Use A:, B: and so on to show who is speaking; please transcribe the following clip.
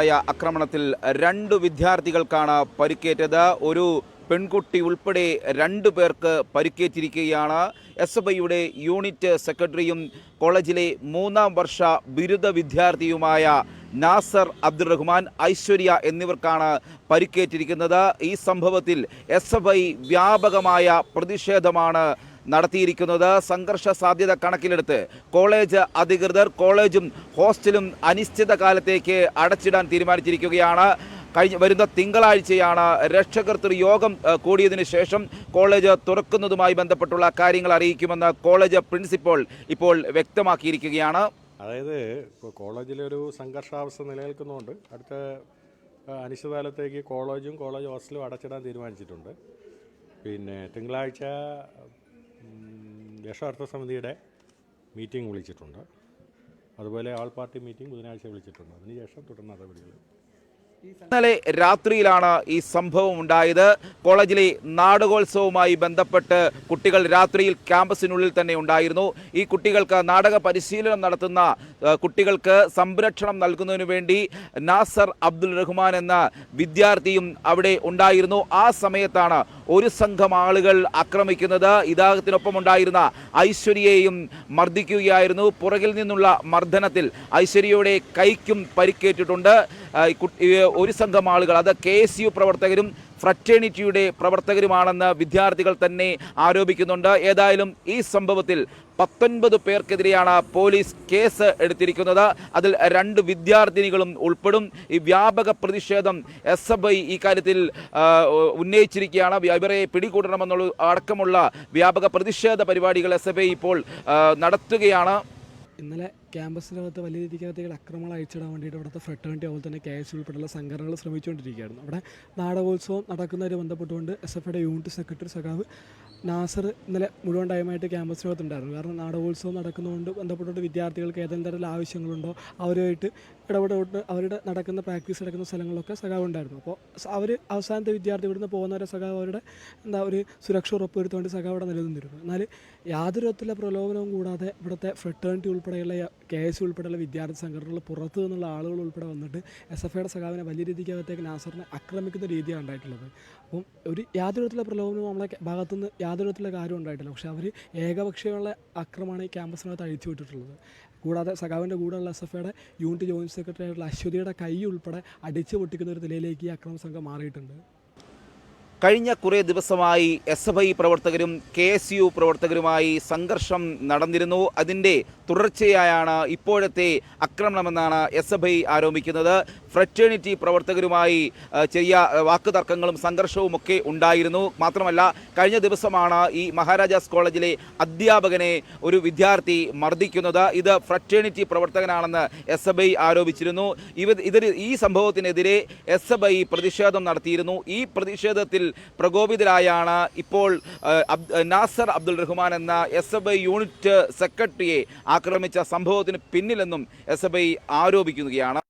A: ായ ആക്രമണത്തിൽ രണ്ട് വിദ്യാർത്ഥികൾക്കാണ് പരിക്കേറ്റത്. ഒരു പെൺകുട്ടി ഉൾപ്പെടെ രണ്ടു പേർക്ക് പരിക്കേറ്റിരിക്കുകയാണ്. എസ് എഫ് ഐയുടെ യൂണിറ്റ് സെക്രട്ടറിയും കോളേജിലെ മൂന്നാം വർഷ ബിരുദ വിദ്യാർത്ഥിയുമായ നാസർ അബ്ദുറഹ്മാൻ ഐശ്വര്യ എന്നിവർക്കാണ് പരിക്കേറ്റിരിക്കുന്നത്. ഈ സംഭവത്തിൽ എസ് വ്യാപകമായ പ്രതിഷേധമാണ് നടത്തിയിരിക്കുന്നത് സംഘർഷ സാധ്യത കണക്കിലെടുത്ത് കോളേജ് അധികൃതർ കോളേജും ഹോസ്റ്റലും അനിശ്ചിതകാലത്തേക്ക് അടച്ചിടാൻ തീരുമാനിച്ചിരിക്കുകയാണ്. കഴിഞ്ഞ വരുന്ന തിങ്കളാഴ്ചയാണ് രക്ഷകർത്തൃ യോഗം കൂടിയതിന് ശേഷം കോളേജ് തുറക്കുന്നതുമായി ബന്ധപ്പെട്ടുള്ള കാര്യങ്ങൾ അറിയിക്കുമെന്ന് കോളേജ് പ്രിൻസിപ്പൽ ഇപ്പോൾ വ്യക്തമാക്കിയിരിക്കുകയാണ്.
B: അതായത് ഇപ്പോൾ കോളേജിലൊരു സംഘർഷാവസ്ഥ നിലനിൽക്കുന്നതുകൊണ്ട് അടുത്ത അനിശ്ചിതകാലത്തേക്ക് കോളേജും കോളേജ് ഹോസ്റ്റലും അടച്ചിടാൻ തീരുമാനിച്ചിട്ടുണ്ട്. പിന്നെ തിങ്കളാഴ്ച രക്ഷാർത്ഥ സമിതിയുടെ മീറ്റിംഗ് വിളിച്ചിട്ടുണ്ട്. അതുപോലെ ആൾ പാർട്ടി മീറ്റിംഗ് ബുധനാഴ്ച വിളിച്ചിട്ടുണ്ട്. അതിനുശേഷം തുടർ നടപടികൾ.
A: ഇന്നലെ രാത്രിയിലാണ് ഈ സംഭവം ഉണ്ടായത്. കോളേജിലെ നാടകോത്സവവുമായി ബന്ധപ്പെട്ട് കുട്ടികൾ രാത്രിയിൽ ക്യാമ്പസിനുള്ളിൽ തന്നെ ഉണ്ടായിരുന്നു. ഈ കുട്ടികൾക്ക് നാടക പരിശീലനം നടത്തുന്ന കുട്ടികൾക്ക് സംരക്ഷണം നൽകുന്നതിനു വേണ്ടി നാസർ അബ്ദുൽ റഹ്മാൻ എന്ന വിദ്യാർത്ഥിയും അവിടെ ഉണ്ടായിരുന്നു. ആ സമയത്താണ് ഒരു സംഘം ആളുകൾ ആക്രമിക്കുന്നത് ഇദ്ദേഹത്തിനൊപ്പം ഉണ്ടായിരുന്ന ഐശ്വര്യയെയും മർദ്ദിക്കുകയായിരുന്നു. പുറകിൽ നിന്നുള്ള മർദ്ദനത്തിൽ ഐശ്വര്യയുടെ കൈക്കും പരിക്കേറ്റിട്ടുണ്ട്. ഒരു സംഘം ആളുകൾ അത് കെ എസ് യു പ്രവർത്തകരും ഫ്രറ്റേണിറ്റിയുടെ പ്രവർത്തകരുമാണെന്ന് വിദ്യാർത്ഥികൾ തന്നെ ആരോപിക്കുന്നുണ്ട്. ഏതായാലും ഈ സംഭവത്തിൽ പത്തൊൻപത് പേർക്കെതിരെയാണ് പോലീസ് കേസ് എടുത്തിരിക്കുന്നത്. അതിൽ രണ്ട് വിദ്യാർത്ഥിനികളും ഉൾപ്പെടും. ഈ വ്യാപക പ്രതിഷേധം എസ് എഫ് ഐ ഇക്കാര്യത്തിൽ ഉന്നയിച്ചിരിക്കുകയാണ്. ഇവരെ പിടികൂടണമെന്നുള്ള അടക്കമുള്ള വ്യാപക പ്രതിഷേധ പരിപാടികൾ എസ് എഫ് ഐ ഇപ്പോൾ നടത്തുകയാണ്.
C: ഇന്നലെ ക്യാമ്പസിനകത്ത് വലിയ രീതിക്കകത്തേക്ക് അക്രമങ്ങൾ അയച്ചിടാൻ വേണ്ടിയിട്ട് അവിടുത്തെ ഫ്രട്ടേണിറ്റി അതുപോലെ തന്നെ കെ എസ് ഉൾപ്പെടെയുള്ള സംഘടനകൾ ശ്രമിച്ചുകൊണ്ടിരിക്കുകയായിരുന്നു. അവിടെ നാടകോത്സവം നടക്കുന്നതിന് ബന്ധപ്പെട്ടുകൊണ്ട് എസ് എഫ് ഐയുടെ യൂണിറ്റ് സെക്രട്ടറി സഖാവ് നാസർ ഇന്നലെ മുഴുവൻ ടൈമായിട്ട് ക്യാമ്പസിനകത്തുണ്ടായിരുന്നു. കാരണം നാടകോത്സവം നടക്കുന്നതുകൊണ്ട് ബന്ധപ്പെട്ടുകൊണ്ട് വിദ്യാർത്ഥികൾക്ക് ഏതെങ്കിലും തരത്തിൽ ആവശ്യങ്ങളുണ്ടോ അവരുമായിട്ട് ഇടപെട്ട് അവരുടെ നടക്കുന്ന പ്രാക്ടീസ് നടക്കുന്ന സ്ഥലങ്ങളിലൊക്കെ സഖാവ് ഉണ്ടായിരുന്നു. അപ്പോൾ അവർ അവസാനത്തെ വിദ്യാർത്ഥി ഇവിടുന്ന് പോകുന്നവരെ സഖാവ് അവരുടെ എന്താ ഒരു സുരക്ഷ ഉറപ്പുവരുത്തുകൊണ്ട് സഖാവ് അവിടെ നിലനിന്നിരുന്നു. എന്നാൽ യാതൊരു വിധത്തിലുള്ള പ്രലോഭനവും കൂടാതെ ഇവിടുത്തെ ഫ്രട്ടേണിറ്റി ഉൾപ്പെടെയുള്ള കെ എസ് ഉൾപ്പെടെയുള്ള വിദ്യാർത്ഥി സംഘടനകൾ പുറത്തു നിന്നുള്ള ആളുകൾ ഉൾപ്പെടെ വന്നിട്ട് എസ് എഫ് ഐയുടെ സഖാവിനെ വലിയ രീതിക്ക് അകത്തേക്ക് നാസറിനെ ആക്രമിക്കുന്ന രീതിയാണ് ഉണ്ടായിട്ടുള്ളത്. അപ്പം ഒരു യാതൊരു വിധത്തിലുള്ള പ്രലോഭനവും നമ്മളെ ഭാഗത്തുനിന്ന് യാതൊരു വിധത്തിലുള്ള കാര്യം ഉണ്ടായിട്ടില്ല. പക്ഷേ അവർ ഏകപക്ഷീയമുള്ള ആക്രമണമാണ് ഈ ക്യാമ്പസിനകത്ത് അഴിച്ചു വിട്ടിട്ടുള്ളത്. കൂടാതെ സഖാവിന്റെ കൂടെയുള്ള എസ് എഫ് ഐയുടെ യൂണിറ്റ് ജോയിന്റ് സെക്രട്ടറി ആയിട്ടുള്ള അശ്വതിയുടെ കൈ ഉൾപ്പെടെ അടിച്ചു പൊട്ടിക്കുന്ന ഒരു നിലയിലേക്ക് ഈ അക്രമ സംഘം മാറിയിട്ടുണ്ട്.
A: കഴിഞ്ഞ കുറേ ദിവസമായി എസ് എഫ് ഐ പ്രവർത്തകരും കെ എസ് യു പ്രവർത്തകരുമായി സംഘർഷം നടന്നിരുന്നു. അതിന്റെ തുടർച്ചയായാണ് ഇപ്പോഴത്തെ ആക്രമണമെന്നാണ് എസ് എഫ് ഐ ആരോപിക്കുന്നത്. ഫ്രറ്റേണിറ്റി പ്രവർത്തകരുമായി ചെറിയ വാക്കുതർക്കങ്ങളും സംഘർഷവും ഒക്കെ ഉണ്ടായിരുന്നു. മാത്രമല്ല കഴിഞ്ഞ ദിവസമാണ് ഈ മഹാരാജാസ് കോളേജിലെ അധ്യാപകനെ ഒരു വിദ്യാർത്ഥി മർദ്ദിക്കുന്നത്. ഇത് ഫ്രറ്റേണിറ്റി പ്രവർത്തകനാണെന്ന് എസ് എഫ് ഐ ആരോപിച്ചിരുന്നു. ഇവ ഈ സംഭവത്തിനെതിരെ എസ് എഫ് ഐ പ്രതിഷേധം നടത്തിയിരുന്നു. ഈ പ്രതിഷേധത്തിൽ പ്രകോപിതരായാണ് ഇപ്പോൾ നാസർ അബ്ദുൾ റഹ്മാൻ എന്ന എസ് എഫ് ഐ യൂണിറ്റ് സെക്രട്ടറിയെ ആക്രമിച്ച സംഭവത്തിന് പിന്നിലെന്നും എസ് എഫ് ഐ ആരോപിക്കുകയാണ്.